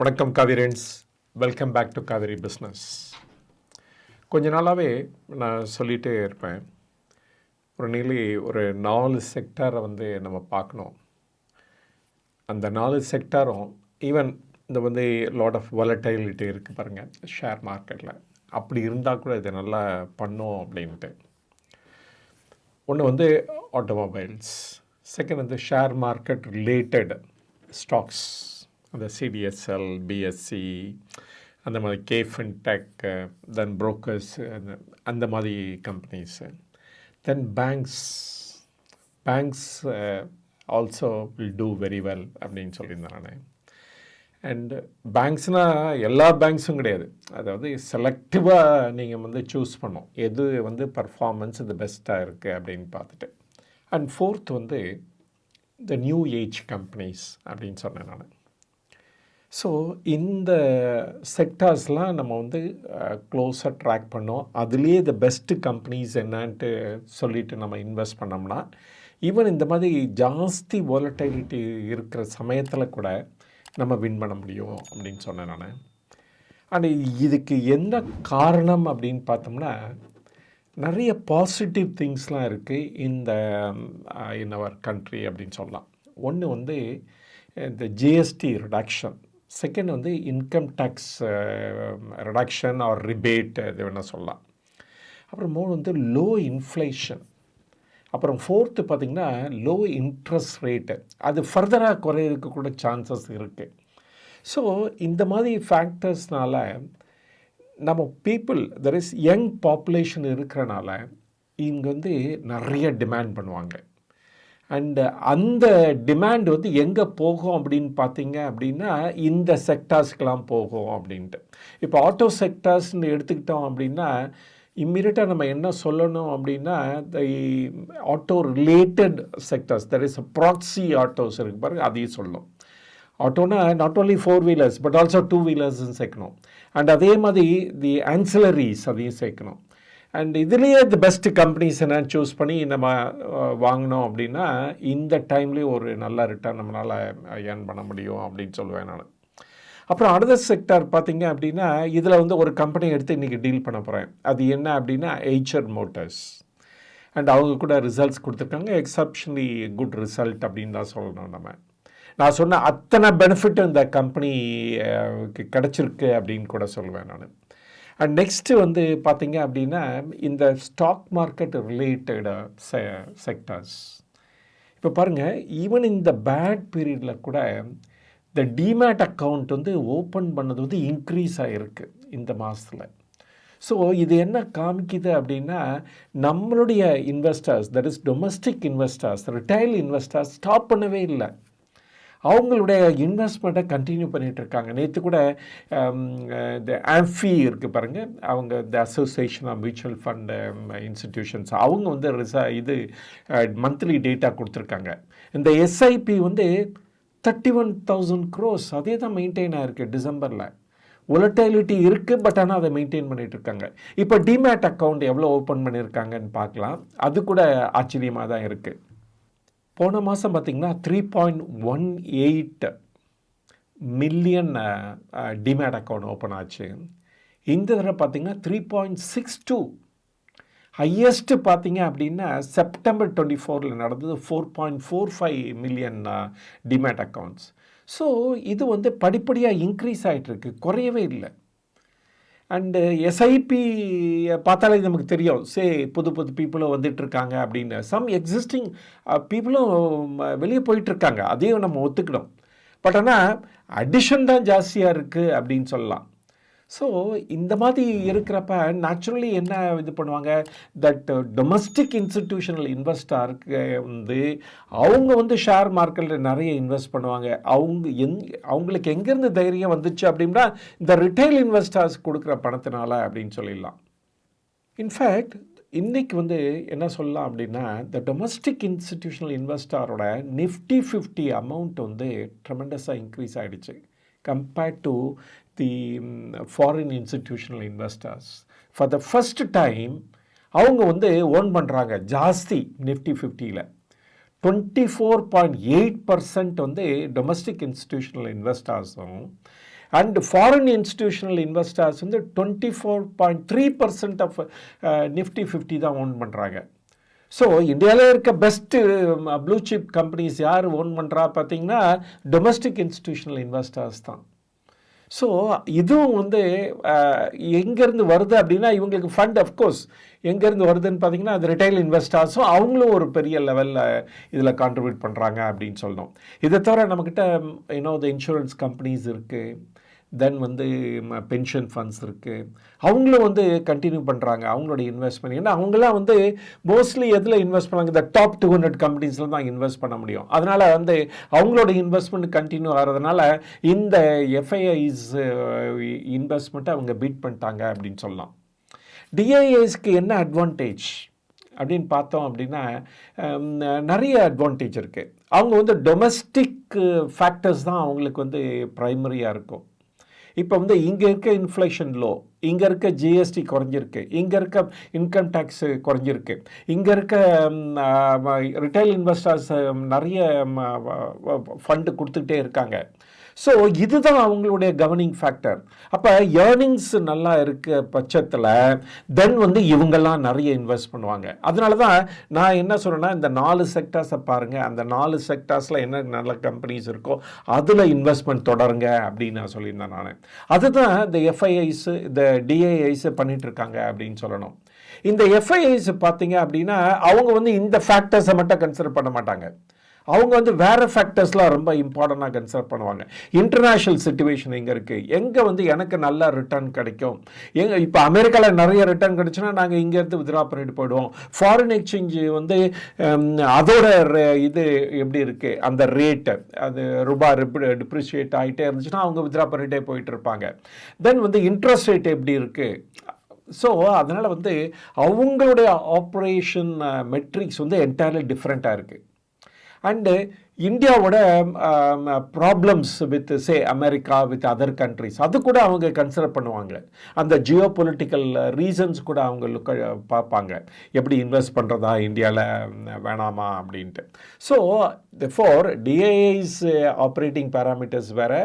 வணக்கம் காவிரன்ஸ். Welcome back to Kaveri business கொஞ்ச நாளாகவே நான் சொல்லிகிட்டே இருப்பேன். ஒரு நிலை ஒரு நாலு செக்டாரை வந்து நம்ம பார்க்கணும். அந்த நாலு செக்டாரும் ஈவன் இந்த வந்து லாட் ஆஃப் வாலட்டைலிட்டி இருக்குது பாருங்கள் ஷேர் மார்க்கெட்டில் அப்படி இருந்தால் கூட இதை நல்லா பண்ணோம் அப்படின்ட்டு. ஒன்று வந்து ஆட்டோமொபைல்ஸ் செகண்ட் வந்து ஷேர் மார்க்கெட் ரிலேட்டட் ஸ்டாக்ஸ் அந்த சிடிஎஸ்எல் பிஎஸ்சி அந்த மாதிரி கேஃபின் டெக் தென் புரோக்கர்ஸ் அந்த அந்த மாதிரி companies then banks banks also will do very well அப்படின்னு சொல்லியிருந்தேன் நான் அண்டு பேங்க்ஸ்னால் எல்லா பேங்க்ஸும் கிடையாது. அதாவது செலக்டிவாக நீங்கள் வந்து சூஸ் பண்ணோம் எது வந்து பர்ஃபார்மன்ஸ் இது பெஸ்ட்டாக இருக்குது அப்படின்னு பார்த்துட்டு. அண்ட் ஃபோர்த் வந்து த நியூ ஏஜ் கம்பெனிஸ் அப்படின்னு சொன்னேன் நான். ஸோ இந்த செக்டார்ஸ்லாம் நம்ம வந்து க்ளோஸாக ட்ராக் பண்ணோம். அதுலேயே த பெஸ்ட்டு கம்பெனிஸ் என்னன்ட்டு சொல்லிட்டு நம்ம இன்வெஸ்ட் பண்ணோம்னா ஈவன் இந்த மாதிரி ஜாஸ்தி வாலட்டிலிட்டி இருக்கிற சமயத்தில் கூட நம்ம வின் பண்ண முடியும் அப்படின்னு சொன்னேன் நான். அண்ட் இதுக்கு என்ன காரணம் அப்படின்னு பார்த்தோம்னா நிறைய பாசிட்டிவ் திங்ஸ்லாம் இருக்குது இந்த இன் அவர் கண்ட்ரி அப்படின்னு சொல்லலாம். ஒன்று வந்து இந்த ஜிஎஸ்டி ரிடக்ஷன் செகண்ட் வந்து income tax reduction or rebate இது வேணால் சொல்லலாம். அப்புறம் மூணு வந்து லோ இன்ஃப்ளேஷன் அப்புறம் ஃபோர்த்து பார்த்திங்கன்னா லோ இன்ட்ரெஸ்ட் ரேட்டு அது ஃபர்தராக குறையிறதுக்கு கூட சான்சஸ் இருக்குது ஸோ இந்த மாதிரி ஃபேக்டர்ஸ்னால நம்ம people there is young population இருக்கிறனால இங்கே வந்து நிறைய டிமாண்ட் பண்ணுவாங்க. அண்டு uh, அந்த டிமாண்ட் வந்து எங்கே போகும் அப்படின்னு பார்த்தீங்க அப்படின்னா இந்த செக்டார்ஸ்க்கெலாம் போகும் அப்படின்ட்டு. இப்போ ஆட்டோ செக்டார்ஸ்னு எடுத்துக்கிட்டோம் அப்படின்னா இம்மிடியட்டாக நம்ம என்ன சொல்லணும் அப்படின்னா the auto related sectors that is proxy autos இருக்கு பாருங்க அதையும் சொல்லணும். ஆட்டோனா not only four wheelers but also two வீலர்ஸ்ன்னு சேர்க்கணும். அண்ட் அதே மாதிரி தி ஆன்சிலரிஸ் அதையும் சேர்க்கணும். அண்ட் இதுலேயே தி பெஸ்ட் கம்பெனிஸ் என்ன சூஸ் பண்ணி நம்ம வாங்கினோம் அப்படின்னா இந்த டைம்லேயும் ஒரு நல்ல ரிட்டர்ன் நம்மளால் ஏர்ன் பண்ண முடியும் அப்படின்னு சொல்லுவேன் நான். அப்புறம் அடுத்த செக்டார் பார்த்தீங்க அப்படின்னா இதில் வந்து ஒரு கம்பெனி எடுத்து இன்றைக்கி டீல் பண்ண போகிறேன் அது என்ன அப்படின்னா எய்ச்சர் மோட்டர்ஸ் அண்ட் அவங்க கூட ரிசல்ட்ஸ் கொடுத்துருக்காங்க. எக்ஸப்ஷனலி குட் ரிசல்ட் அப்படின்னு தான் சொல்லணும் நம்ம. நான் சொன்ன அத்தனை பெனிஃபிட் இந்த கம்பெனி கிடச்சிருக்கு அப்படின்னு கூட சொல்லுவேன் நான். அண்ட் நெக்ஸ்ட்டு வந்து பார்த்தீங்க அப்படின்னா இந்த ஸ்டாக் மார்க்கெட் ரிலேட்டட் செ செக்டர்ஸ் இப்போ பாருங்கள் ஈவன் இந்த பேட் பீரியடில் கூட இந்த டிமேட் அக்கௌண்ட் வந்து ஓப்பன் பண்ணது வந்து இன்க்ரீஸ் ஆகிருக்கு இந்த மாதத்தில் ஸோ இது என்ன காமிக்குது அப்படின்னா நம்மளுடைய investors that is domestic investors retail investors stop பண்ணவே இல்லை. அவங்களுடைய இன்வெஸ்ட்மெண்ட்டை கண்டினியூ பண்ணிகிட்டு இருக்காங்க. நேற்று கூட um, இந்த ஆம்ஃபி இருக்குது பாருங்கள் அவங்க இந்த association of mutual fund institutions அவங்க வந்து ரிசா இது uh, மந்த்லி டேட்டா கொடுத்துருக்காங்க. இந்த எஸ்ஐபி வந்து தேர்ட்டி ஒன் தௌசண்ட் க்ரோஸ் அதே தான் மெயின்டைன் ஆகிருக்கு டிசம்பரில். ஒலட்டிலிட்டி இருக்குது பட் ஆனால் அதை மெயின்டைன் பண்ணிகிட்டு இருக்காங்க. இப்போ டிமேட் அக்கௌண்ட் எவ்வளோ ஓப்பன் பண்ணியிருக்காங்கன்னு பார்க்கலாம். அது கூட ஆச்சரியமாக தான் இருக்குது போன மாதம் பார்த்திங்கன்னா three point one eight million demat account open ஆச்சு. இந்த தடவை பார்த்திங்கன்னா three point six two highest பார்த்தீங்க அப்படின்னா செப்டம்பர் டுவெண்ட்டி ஃபோரில் நடந்தது four point four five million demat accounts so இது வந்து படிப்படியாக இன்க்ரீஸ் ஆகிட்டுருக்கு குறையவே இல்லை. அண்டு எஸ்ஐபி பார்த்தாலே நமக்கு தெரியும். சே புது புது பீப்புளும் வந்துட்டுருக்காங்க அப்படின்னு. சம் எக்ஸிஸ்டிங் பீப்புளும் வெளியே போயிட்டுருக்காங்க. அதையும் நம்ம ஒத்துக்கணும். பட் ஆனால் அடிஷன் தான் ஜாஸ்தியாக இருக்குது அப்படின்னு சொல்லலாம். ஸோ இந்த மாதிரி இருக்கிறப்ப நேச்சுரலி என்ன இது பண்ணுவாங்க? தட் டொமஸ்டிக் இன்ஸ்டிடியூஷனல் இன்வெஸ்டாருக்கு வந்து அவங்க வந்து ஷேர் மார்க்கெட்டில் நிறைய இன்வெஸ்ட் பண்ணுவாங்க. அவங்க எங் அவங்களுக்கு எங்கேருந்து தைரியம் வந்துச்சு அப்படின்னா இந்த ரிட்டைல் இன்வெஸ்டர்ஸ் கொடுக்குற பணத்தினால அப்படின்னு சொல்லிடலாம். இன்ஃபேக்ட் இன்றைக்கி வந்து என்ன சொல்லலாம் அப்படின்னா இந்த டொமஸ்டிக் இன்ஸ்டிடியூஷனல் இன்வெஸ்டாரோட நிஃப்டி ஃபிஃப்டி அமௌண்ட் வந்து ட்ரெமெண்டஸாக இன்க்ரீஸ் ஆகிடுச்சு compared to the foreign institutional investors for the first time அவங்க வந்து ஓன் பண்ணுறாங்க ஜாஸ்தி நிஃப்டி ஃபிஃப்டியில். Twenty four point eight percent வந்து டொமஸ்டிக் இன்ஸ்டிடியூஷனல் இன்வெஸ்டர்ஸும் அண்ட் ஃபாரின் இன்ஸ்டிடியூஷனல் இன்வெஸ்டர்ஸ் வந்து twenty four point three percent of Nifty fifty தான் own பண்ணுறாங்க ஸோ இந்தியாவில் இருக்க பெஸ்ட்டு ப்ளூ சிப் கம்பெனிஸ் யார் ஓன் பண்ணுறா பார்த்தீங்கன்னா டொமஸ்டிக் இன்ஸ்டிடியூஷனல் இன்வெஸ்டர்ஸ் தான். ஸோ இதுவும் வந்து எங்கேருந்து வருது அப்படின்னா இவங்களுக்கு ஃபண்ட் அஃப்கோர்ஸ் எங்கேருந்து வருதுன்னு பார்த்தீங்கன்னா அது ரிட்டைல் இன்வெஸ்டர்ஸும் அவங்களும் ஒரு பெரிய லெவலில் இதில் கான்ட்ரிபியூட் பண்ணுறாங்க அப்படின்னு சொல்லணும். இதை தவிர நம்மக்கிட்ட இன்னும் இந்த இன்சூரன்ஸ் கம்பெனிஸ் இருக்குது தென் வந்து பென்ஷன் ஃபண்ட்ஸ் இருக்குது அவங்களும் வந்து கண்டினியூ பண்ணுறாங்க அவங்களோட இன்வெஸ்ட்மெண்ட் ஏன்னா அவங்களாம் வந்து மோஸ்ட்லி எதில் இன்வெஸ்ட் பண்ணாங்க? இந்த டாப் டூ ஹண்ட்ரட் கம்பெனிஸில் தான் இன்வெஸ்ட் பண்ண முடியும். அதனால் வந்து அவங்களோட இன்வெஸ்ட்மெண்ட் கண்டினியூ ஆகிறதுனால இந்த எஃப்ஐஐஸ் இன்வெஸ்ட்மெண்ட்டை அவங்க பீட் பண்ணிட்டாங்க அப்படின்னு சொல்லலாம். டிஐஏஸ்க்கு என்ன அட்வான்டேஜ் அப்படின்னு பார்த்தோம் அப்படின்னா நிறைய அட்வான்டேஜ் இருக்குது அவங்க வந்து டொமஸ்டிக் ஃபேக்டர்ஸ் தான் அவங்களுக்கு வந்து ப்ரைமரியாக இருக்கும். இப்போ வந்து இங்கே இருக்க இன்ஃப்ளேஷன் லோ இங்கே இருக்க ஜிஎஸ்டி குறைஞ்சிருக்கு இங்கே இருக்க இன்கம் டேக்ஸு குறைஞ்சிருக்கு இங்கே இருக்க ரிட்டைல் இன்வெஸ்டர்ஸ் நிறைய ஃபண்டு கொடுத்துக்கிட்டே இருக்காங்க. ஸோ இதுதான் அவங்களுடைய கவர்னிங் ஃபேக்டர் அப்போ ஏர்னிங்ஸ் நல்லா இருக்க பட்சத்தில் தென் வந்து இவங்கெல்லாம் நிறைய இன்வெஸ்ட் பண்ணுவாங்க. அதனால தான் நான் என்ன சொல்கிறேன்னா இந்த நாலு செக்டர்ஸை பாருங்கள் அந்த நாலு செக்டார்ஸில் என்ன நல்ல கம்பெனிஸ் இருக்கோ அதில் இன்வெஸ்ட்மெண்ட் தொடருங்க அப்படின்னு நான் சொல்லியிருந்தேன் நான். அதுதான் இந்த எஃப்ஐஐஸ் இந்த டிஐஐஸ் பண்ணிகிட்ருக்காங்க அப்படின்னு சொல்லணும். இந்த எஃப்ஐஐஸ் பார்த்தீங்க அப்படின்னா அவங்க வந்து இந்த ஃபேக்டர்ஸை மட்டும் கன்சிடர் பண்ண மாட்டாங்க. அவங்க வந்து வேறு ஃபேக்டர்ஸ்லாம் ரொம்ப இம்பார்ட்டண்ட்டாக கன்சிடர் பண்ணுவாங்க. இன்டர்நேஷ்னல் சுச்சுவேஷன் எங்கே இருக்குது எங்கே வந்து எனக்கு நல்ல ரிட்டர்ன் கிடைக்கும்? எங்கே இப்போ அமெரிக்காவில் நிறைய ரிட்டர்ன் கிடைச்சுன்னா நாங்கள் இங்கேருந்து வித்ரா பண்ணிட்டு போயிடுவோம். ஃபாரின் எக்ஸ்சேஞ்சு வந்து அதோட இது எப்படி இருக்குது அந்த ரேட்டு அது ரூபா டிப்ரிஷியேட் ஆகிட்டே இருந்துச்சுன்னா அவங்க வித்ரா பண்ணிகிட்டே போயிட்டு இருப்பாங்க. தென் வந்து இன்ட்ரெஸ்ட் ரேட் எப்படி இருக்குது ஸோ அதனால் வந்து அவங்களுடைய ஆப்ரேஷன் மெட்ரிக்ஸ் வந்து என்டையர்லி டிஃப்ரெண்ட்டாக இருக்குது அண்டு இந்தியாவோட problems with say America with other countries அது கூட அவங்க கன்சிடர் பண்ணுவாங்க. அந்த ஜியோ பொலிட்டிக்கல் ரீசன்ஸ் கூட அவங்க லுக்க பார்ப்பாங்க. எப்படி இன்வெஸ்ட் பண்ணுறதா இந்தியாவில் வேணாமா அப்படின்ட்டு. So for DIIs operating parameters வேறு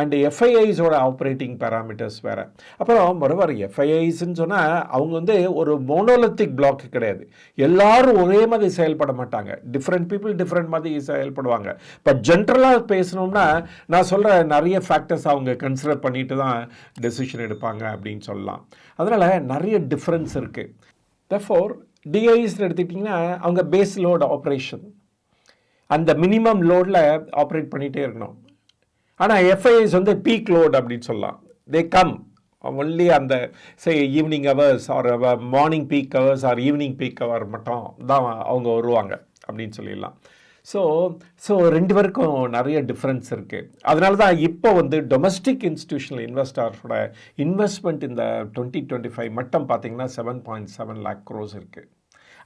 அண்ட் எஃப்ஐஐஸோட ஆப்ரேட்டிங் பேராமீட்டர்ஸ் வேறு. அப்புறம் மறுவார் எஃப்ஐஐஸ்ன்னு சொன்னால் அவங்க வந்து ஒரு மோனோலத்திக் பிளாக் கிடையாது. எல்லாரும் ஒரே மாதிரி செயல்பட மாட்டாங்க. டிஃப்ரெண்ட் பீப்புள் டிஃப்ரெண்ட் மாதிரி செயல்படுவாங்க. இப்போ ஜென்ரலாக பேசணும்னா நான் சொல்கிற நிறைய ஃபேக்டர்ஸ் அவங்க கன்சிடர் பண்ணிட்டு தான் டெசிஷன் எடுப்பாங்க அப்படின்னு சொல்லலாம். அதனால் நிறைய டிஃப்ரென்ஸ் இருக்குது தஃபோர் டிஐஸ்னு எடுத்துக்கிட்டிங்கன்னா அவங்க பேஸ் லோட் ஆப்ரேஷன் அந்த மினிமம் லோடில் ஆப்ரேட் பண்ணிகிட்டே இருக்கணும். ஆனால் எஃப்ஐஎஸ் வந்து பீக் லோட் அப்படின்னு சொல்லலாம். தே கம் ஒன்லி அந்த say evening hours or morning peak hours or evening peak hour மட்டும் தான் அவங்க வருவாங்க அப்படின்னு சொல்லிடலாம். ஸோ ஸோ ரெண்டு பேருக்கும் நிறைய டிஃப்ரென்ஸ் இருக்குது அதனால தான் இப்போ வந்து டொமஸ்டிக் இன்ஸ்டியூஷனல் இன்வெஸ்டர்ஸோட இன்வெஸ்ட்மெண்ட் இந்த டுவெண்ட்டி டுவெண்ட்டி ஃபைவ் மட்டும் பார்த்தீங்கன்னா seven point seven lakh crores இருக்குது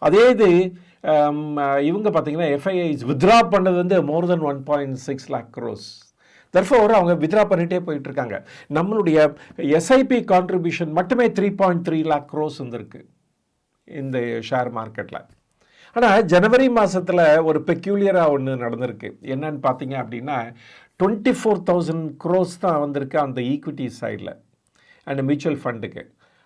அதே இது இவங்க பார்த்தீங்கன்னா எஃப்ஐஐஸ் வித்ரா பண்ணது வந்து more then one point six lakh crores therefore அவங்க வித்ரா பண்ணிகிட்டே போயிட்டுருக்காங்க. நம்மளுடைய எஸ்ஐபி கான்ட்ரிபியூஷன் மட்டுமே three point three lakh crores வந்துருக்கு இந்த ஷேர் மார்க்கெட்டில் ஆனால் ஜனவரி மாதத்தில் ஒரு பெக்யூலியராக ஒன்று நடந்திருக்கு. என்னன்னு பார்த்தீங்க அப்படின்னா டுவெண்ட்டி ஃபோர் தௌசண்ட் க்ரோஸ் தான் வந்திருக்கு அந்த ஈக்விட்டி சைடில் அண்ட் மியூச்சுவல் ஃபண்டுக்கு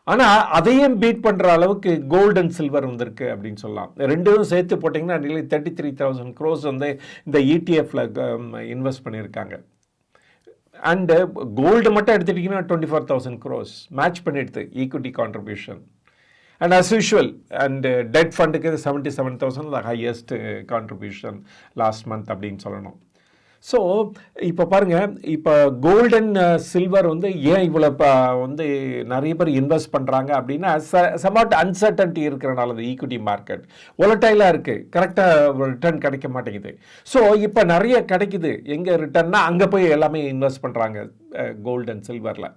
ஆனால் அதையும் பீட் பண்ணுற அளவுக்கு கோல்டு அண்ட் சில்வர் வந்திருக்கு அப்படின்னு சொல்லலாம். ரெண்டும் சேர்த்து போட்டிங்கன்னா நிலை தேர்ட்டி த்ரீ தௌசண்ட் க்ரோஸ் வந்து இந்த இடிஎஃப்பில் இன்வெஸ்ட் பண்ணியிருக்காங்க. அண்டு கோல்டு மட்டும் எடுத்துட்டிங்கன்னா twenty four thousand crores match பண்ணிடுது equity contribution and as usual and debt ஃபண்டுக்கு seventy seven thousand the highest contribution last month அப்படின்னு சொல்லணும். ஸோ இப்போ பாருங்கள் இப்போ கோல்டன் சில்வர் uh, வந்து ஏன் இவ்வளோ இப்போ வந்து நிறைய பேர் இன்வெஸ்ட் பண்ணுறாங்க அப்படின்னா ச சமாட் அன்சர்டன்ட்டி இருக்கிறனால அது ஈக்விட்டி மார்க்கெட் ஒலட்டைலாக இருக்குது கரெக்டாக ரிட்டர்ன் கிடைக்க மாட்டேங்குது. ஸோ இப்போ நிறைய கிடைக்குது. எங்கே ரிட்டர்ன்னா அங்கே போய் எல்லாமே இன்வெஸ்ட் பண்ணுறாங்க கோல்டு அண்ட் சில்வரில்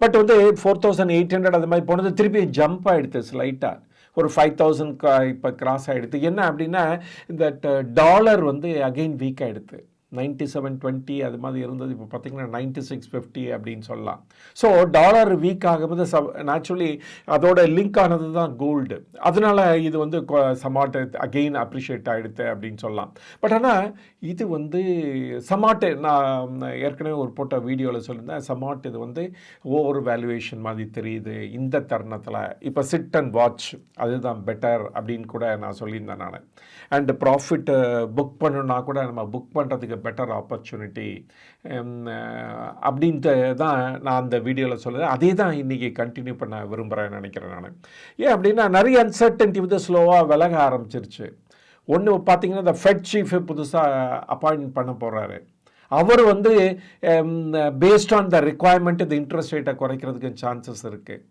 பட் வந்து ஃபோர் தௌசண்ட் எயிட் ஹண்ட்ரட் அது மாதிரி போனது திருப்பி ஜம்ப் ஆகிடுது ஸ்லைட்டாக ஒரு ஃபைவ் தௌசண்ட் இப்போ கிராஸ் ஆகிடுது என்ன அப்படின்னா இந்த டாலர் uh, வந்து அகெயின் வீக் ஆகிடுது நைன்ட்டி செவன் டுவெண்ட்டி அது மாதிரி இருந்தது. இப்போ பார்த்தீங்கன்னா நைன்ட்டி சிக்ஸ் ஃபிஃப்டி அப்படின்னு சொல்லலாம். ஸோ டாலர் வீக் ஆகும்போது ச நேச்சுரலி அதோட லிங்க் ஆனது தான் கோல்டு அதனால இது வந்து சமாட் அகெயின் அப்ரிஷியேட் ஆகிடுது அப்படின்னு சொல்லலாம். பட் ஆனால் இது வந்து சமாட்டு நான் ஏற்கனவே ஒரு போட்ட வீடியோவில் சொல்லியிருந்தேன் சமாட் இது வந்து ஓவர் வேல்யூவேஷன் மாதிரி தெரியுது இந்த தருணத்தில். இப்போ சிட் அண்ட் வாட்ச் அதுதான் பெட்டர் அப்படின்னு கூட நான் சொல்லியிருந்தேன் நான். அண்ட் ப்ராஃபிட் புக் பண்ணணுன்னா கூட நம்ம புக் பண்ணுறதுக்கு பெட்டர் ஆப்பர்ச்சுனிட்டி um, uh, அப்படின்ட்டு தான் நான் அந்த வீடியோவில் சொல்லுறேன் அதே தான் இன்றைக்கி கண்டினியூ பண்ண விரும்புகிறேன்னு நினைக்கிறேன் நான். ஏன் அப்படின்னா நிறைய அன்சர்டன்ட்டி வந்து ஸ்லோவாக விலக ஆரம்பிச்சிருச்சு. ஒன்று பார்த்தீங்கன்னா இந்த ஃபெட் சீஃப் புதுசாக அப்பாயின்ட் பண்ண போகிறாரு அவர் வந்து பேஸ்ட் ஆன் த ரிக்குவயர்மெண்ட் இந்த இன்ட்ரெஸ்ட் ரேட்டை குறைக்கிறதுக்கு சான்சஸ் இருக்குது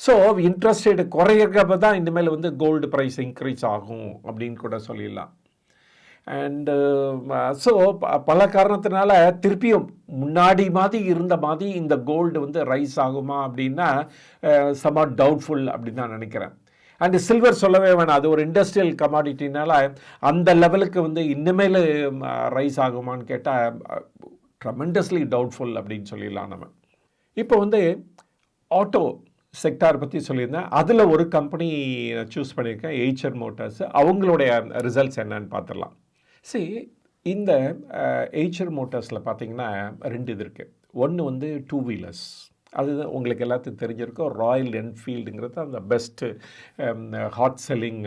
ஸோ இன்ட்ரெஸ்ட் ரேட்டு குறையிறப்ப தான் இனிமேல் வந்து கோல்டு ப்ரைஸ் இன்க்ரீஸ் ஆகும் அப்படின்னு கூட சொல்லிடலாம். அண்டு ஸோ uh, பல காரணத்தினால திருப்பியும் முன்னாடி மாதிரி இருந்த மாதிரி இந்த கோல்டு வந்து ரைஸ் ஆகுமா அப்படின்னா uh, சமா டவுட்ஃபுல் அப்படின்னு நான் நினைக்கிறேன். அண்டு சில்வர் சொல்லவே வேணாம். அது ஒரு இண்டஸ்ட்ரியல் கமாடிட்டினால அந்த லெவலுக்கு வந்து இன்னுமேல் ரைஸ் ஆகுமான்னு கேட்டால் ட்ரமெண்டஸ்லி டவுட்ஃபுல் அப்படின்னு சொல்லிடலாம் நம்ம. இப்போ வந்து ஆட்டோ செக்டார் பற்றி சொல்லியிருந்தேன். அதில் ஒரு கம்பெனி சூஸ் பண்ணியிருக்கேன். எய்ச்சர் மோட்டார்ஸ் அவங்களுடைய ரிசல்ட்ஸ் என்னன்னு பார்த்துடலாம். சரி இந்த எய்ச்சர் மோட்டார்ஸில் பார்த்தீங்கன்னா ரெண்டு இது இருக்குது ஒன்று வந்து டூ வீலர்ஸ் அது உங்களுக்கு எல்லாத்துக்கும் தெரிஞ்சிருக்கும். ராயல் என்ஃபீல்டுங்கிறது அந்த பெஸ்ட்டு ஹாட் செல்லிங்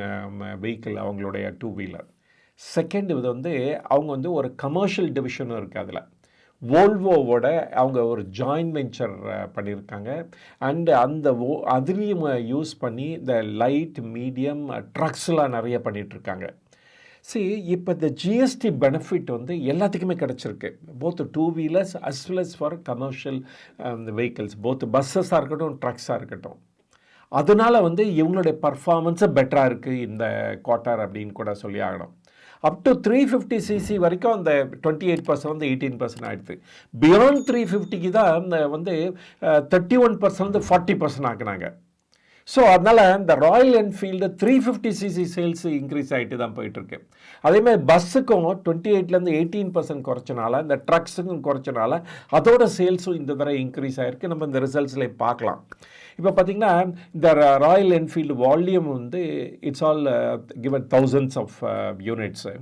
வெஹிக்கிள் அவங்களுடைய டூ வீலர் செகண்ட் இது வந்து அவங்க வந்து ஒரு கமர்ஷியல் டிவிஷனும் இருக்குது அதில். வோல்வோவோட அவங்க ஒரு ஜாயின்ட் வெஞ்சர் பண்ணியிருக்காங்க அண்டு அந்த ஓ அதுலேயும் யூஸ் பண்ணி இந்த லைட் மீடியம் ட்ரக்ஸ்லாம் நிறைய பண்ணிகிட்ருக்காங்க சி இப்போ இந்த ஜிஎஸ்டி பெனிஃபிட் வந்து எல்லாத்துக்குமே கிடச்சிருக்கு. Both two wheelers as well as for commercial vehicles both பஸ்ஸஸாக இருக்கட்டும் ட்ரக்ஸாக இருக்கட்டும். அதனால் வந்து இவங்களுடைய பர்ஃபார்மன்ஸு பெட்டராக இருக்குது இந்த குவார்ட்டர் அப்படின்னு கூட சொல்லி ஆகணும். Up to three fifty CC வரைக்கும் அந்த டுவெண்ட்டி எயிட் பர்சன்ட் வந்து எயிட்டீன் பர்சன்ட் ஆகிடுது பியாண்ட் த்ரீ ஃபிஃப்டிக்கு தான் வந்து தேர்ட்டி ஒன் பர்சன்ட் வந்து ஃபார்ட்டி பர்சன்ட் ஆக்குனாங்க. ஸோ அதனால் இந்த Royal Enfield three fifty CC sales increase ஆகிட்டு தான் போயிட்டுருக்கு அதேமாதிரி பஸ்ஸுக்கும் டுவெண்ட்டி எயிட்லேருந்து எயிட்டீன் பர்சன்ட் குறைச்சனால இந்த ட்ரக்ஸுக்கும் குறைச்சனால அதோட சேல்ஸும் இந்த தடவை இன்க்ரீஸ் ஆகிருக்கு நம்ம இந்த ரிசல்ட்ஸில் பார்க்கலாம். இப்போ பார்த்திங்கன்னா இந்த ராயல் என்ஃபீல்டு வால்யூம் வந்து it's all given thousands of units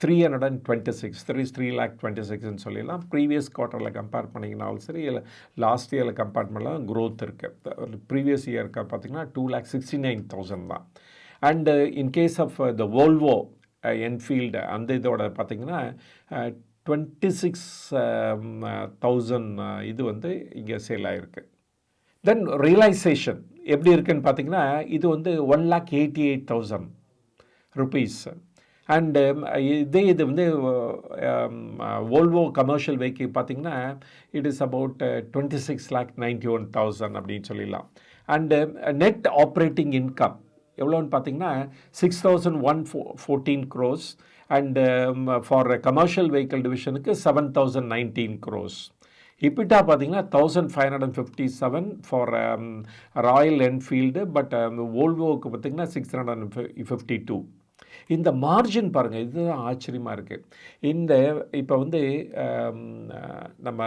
three hundred and twenty six three three lakh twenty சிக்ஸ்னு சொல்லிடலாம். ப்ரீவியஸ் குவார்ட்டரில் கம்பேர் பண்ணிங்கனாலும் சரி இல்லை லாஸ்ட் இயரில் கம்பேர் பண்ணலாம் க்ரோத் இருக்குது ப்ரீவியஸ் இயருக்கு பார்த்திங்கன்னா two lakh sixty nine thousand தான் and in case of the Volvo Enfield அந்த இதோட பார்த்திங்கன்னா டுவெண்ட்டி சிக்ஸ் தௌசண்ட் இது வந்து இங்கே சேல் ஆகிருக்கு தென் ரியலைசேஷன் எப்படி இருக்குன்னு பார்த்தீங்கன்னா இது வந்து one lakh eighty eight thousand rupees and இதே இது வந்து ஓல்வோ கமர்ஷியல் வெஹிக்கிள் பார்த்திங்கன்னா it is about twenty six lakh ninety one thousand அப்படின்னு சொல்லிடலாம். அண்டு நெட் ஆப்ரேட்டிங் இன்கம் எவ்வளோன்னு பார்த்தீங்கன்னா சிக்ஸ் தௌசண்ட் ஒன் ஃபோ fourteen crores and for commercial vehicle டிவிஷனுக்கு seven thousand nineteen crores EBITDA பார்த்தீங்கன்னா thousand five hundred and fifty seven for Royal Enfield but ஓல்வோவுக்கு பார்த்திங்கன்னா six hundred and fifty two இந்த margin பாருங்கள் இதுதான் ஆச்சரியமாக இருக்குது இந்த இப்போ வந்து நம்ம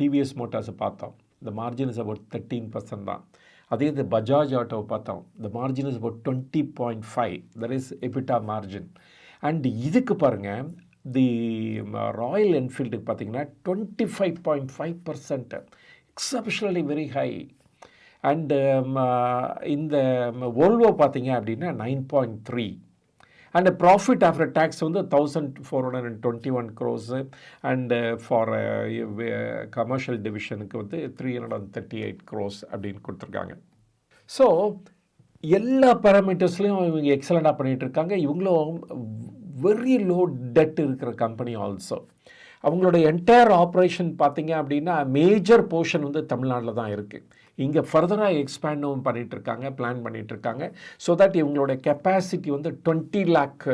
டிவிஎஸ் மோட்டார்ஸை பார்த்தோம். இந்த margin is about thirteen percent தான். அதே இது பஜாஜ் ஆட்டோவை பார்த்தோம். இந்த margin is about twenty point five that is EBITDA margin and இதுக்கு பாருங்கள் தி ராயல் என்ஃபீல்டுக்கு பார்த்தீங்கன்னா twenty five point five percent exceptionally very high and um, uh, இந்த um, ஓல்வோ பார்த்தீங்க அப்படின்னா nine point three and profit after tax வந்து thousand four hundred and twenty one crores and for commercial டிவிஷனுக்கு வந்து three hundred and thirty eight crores அப்படின்னு கொடுத்துருக்காங்க. So எல்லா பேராமீட்டர்ஸ்லையும் இவங்க எக்ஸலண்ட்டாக பண்ணிகிட்டு இருக்காங்க. இவங்களும் வெரி லோ டெட் இருக்கிற கம்பெனி ஆல்சோ அவங்களோட என்டையர் ஆப்ரேஷன் பார்த்தீங்க அப்படின்னா மேஜர் போர்ஷன் வந்து தமிழ்நாட்டில் தான் இருக்குது இங்கே ஃபர்தராக எக்ஸ்பேண்டும் பண்ணிகிட்ருக்காங்க பிளான் பண்ணிகிட்ருக்காங்க ஸோ தட் இவங்களோட கெப்பாசிட்டி வந்து டுவெண்ட்டி லேக்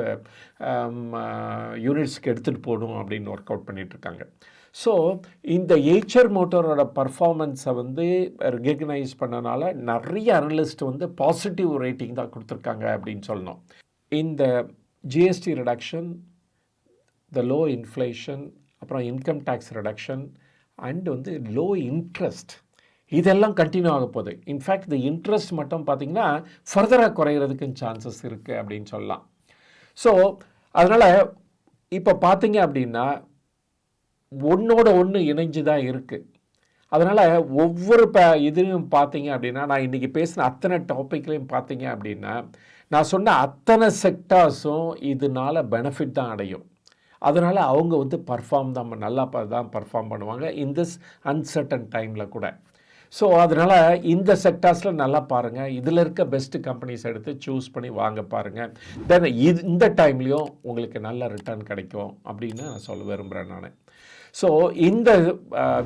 யூனிட்ஸ்க்கு um, uh, எடுத்துகிட்டு போகணும் அப்படின்னு ஒர்க் அவுட் பண்ணிகிட்ருக்காங்க ஸோ இந்த ஏச்சர் மோட்டரோட பர்ஃபார்மன்ஸை வந்து ரெகக்னைஸ் பண்ணனால நிறைய அனலிஸ்ட் வந்து பாசிட்டிவ் ரேட்டிங் தான் கொடுத்துருக்காங்க அப்படின்னு சொல்லணும். இந்த GST reduction the low inflation அப்புறம் இன்கம் டேக்ஸ் ரிடக்ஷன் அண்ட் வந்து லோ இன்ட்ரெஸ்ட் இதெல்லாம் கண்டினியூ ஆக போகுது. இன்ஃபேக்ட் இந்த இன்ட்ரெஸ்ட் மட்டும் பார்த்திங்கன்னா ஃபர்தராக குறையிறதுக்கு சான்சஸ் இருக்குது அப்படின்னு சொல்லலாம். ஸோ அதனால் இப்போ பார்த்தீங்க அப்படின்னா ஒன்றோட ஒன்று இணைஞ்சு தான் இருக்குது அதனால் ஒவ்வொரு ப இதுலையும் பார்த்தீங்க அப்படின்னா நான் இன்றைக்கி பேசின அத்தனை டாப்பிக்லையும் பார்த்தீங்க அப்படின்னா நான் சொன்ன அத்தனை செக்டார்ஸும் இதனால் பெனிஃபிட் தான் அடையும். அதனால் அவங்க வந்து பர்ஃபார்ம் தான் நல்லா தான் பர்ஃபார்ம் பண்ணுவாங்க இன் திஸ் அன்சர்டன் டைமில் கூட. ஸோ அதனால் இந்த செக்டார்ஸில் நல்லா பாருங்கள் இதில் இருக்க பெஸ்ட்டு கம்பெனிஸ் எடுத்து சூஸ் பண்ணி வாங்க பாருங்கள் தென் இது இந்த டைம்லேயும் உங்களுக்கு நல்ல ரிட்டர்ன் கிடைக்கும் அப்படின்னு நான் சொல்ல விரும்புகிறேன் நான். ஸோ இந்த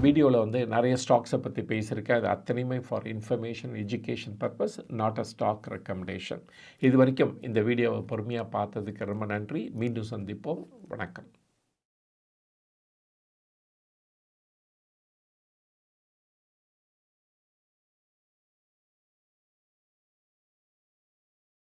வீடியோவில் வந்து நிறைய ஸ்டாக்ஸை பற்றி பேசியிருக்கேன். அது அத்தனையுமே for information education purpose not a stock recommendation இது வரைக்கும் இந்த வீடியோவை பொறுமையாக பார்த்ததுக்கு ரொம்ப நன்றி. மீண்டும் சந்திப்போம். வணக்கம்.